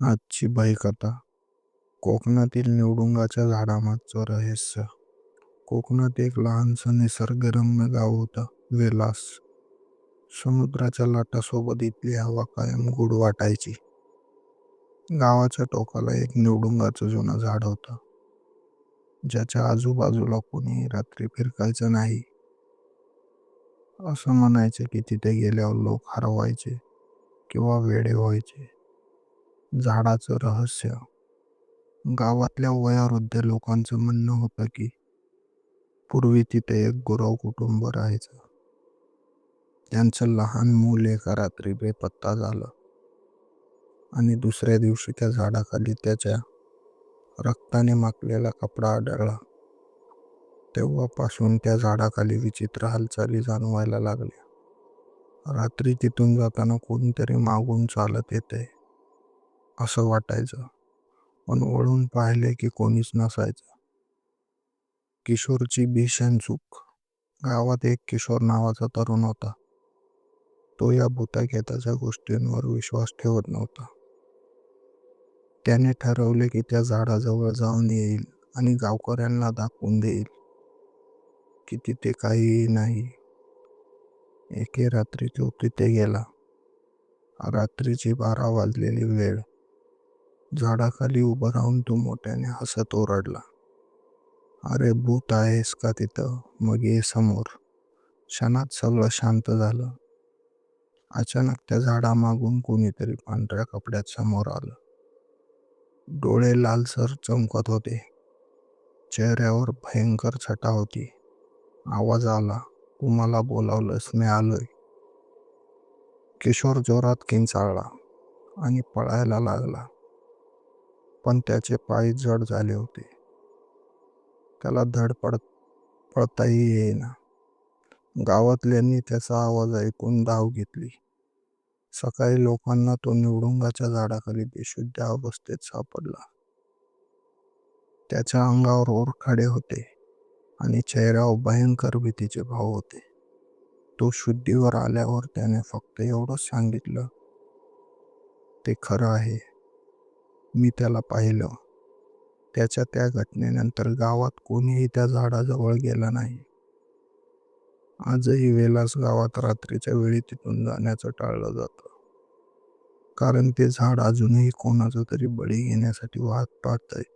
आजची बाईकथा. कोकणातील निवडुंगाच्या झाडामागचं रहस्य. कोकणात एक लहानसं निसर्गरम्य गाव होतं वेलास. समुद्राच्या लाटांसोबत इथली हवा कायम गोड वाटायची. गावाच्या टोकाला एक निवडुंगाचं जुनं झाड होतं. ज्याच्या आजूबाजूला कोणीही रात्री फिरकायचं नाही. असं म्हणायचे की तिथे गेल्यावर लोक हरवायचे किंवा वेडे व्हायचे. झाडाचं रहस्य. गावातल्या वयोवृद्ध लोकांचं म्हणणं होतं की पूर्वी तिथे एक गुरव कुटुंब राहायचं. त्यांचं लहान मूल एका रात्री बेपत्ता झालं आणि दुसऱ्या दिवशी त्या झाडाखाली त्याच्या रक्ताने माखलेला कपडा आढळला. तेव्हापासून त्या झाडाखाली विचित्र हालचाली जाणवायला लागल्या. रात्री तिथून जाताना कोणतरी मागून चालत येते असं वाटायचं. पण वळून पाहिले की कोणीच नसायचं. किशोरची भीषण चूक. गावात एक किशोर नावाचा तरुण होता. तो या भूताखेताच्या गोष्टींवर विश्वास ठेवत नव्हता. त्याने ठरवले की त्या झाडाजवळ जाऊन येईल आणि गावकऱ्यांना दाखवून देईल की तिथे काहीही नाही. एके रात्री तो तिथे गेला. रात्रीची बारा वाजलेली वेळ. झाडाखाली उभं राहून तो मोठ्याने हसत ओरडला. अरे भूत आहेस का तिथं? मग ये समोर. क्षणात सगळं शांत झालं. अचानक त्या झाडामागून कोणीतरी पांढऱ्या कपड्यात समोर आलं. डोळे लालसर चमकत होते. चेहऱ्यावर भयंकर छटा होती. आवाज आला तुम्हाला बोलावलंस मी आलोय. किशोर जोरात किंचाळला आणि पळायला लागला. पण त्याचे पाय जड झाले होते. त्याला धड पड पळताही येईना. गावातल्यांनी त्याचा आवाज ऐकून धाव घेतली. सकाळी लोकांना तो निवडुंगाच्या झाडाखाली बेशुद्ध अवस्थेत सापडला. त्याच्या अंगावर ओरखाडे होते आणि चेहऱ्यावर भयंकर भीतीचे भाव होते. तो शुद्धीवर आल्यावर त्याने फक्त एवढंच सांगितलं ते खरं आहे. मी त्याला पाहिलं. त्याच्या त्या घटनेनंतर गावात कोणीही त्या झाडाजवळ गेला नाही. आजही वेलास गावात रात्रीच्या वेळी तिथून जाण्याचं टाळलं जातं. कारण ते झाड अजूनही कोणाचा तरी बळी घेण्यासाठी वाट पाहत आहे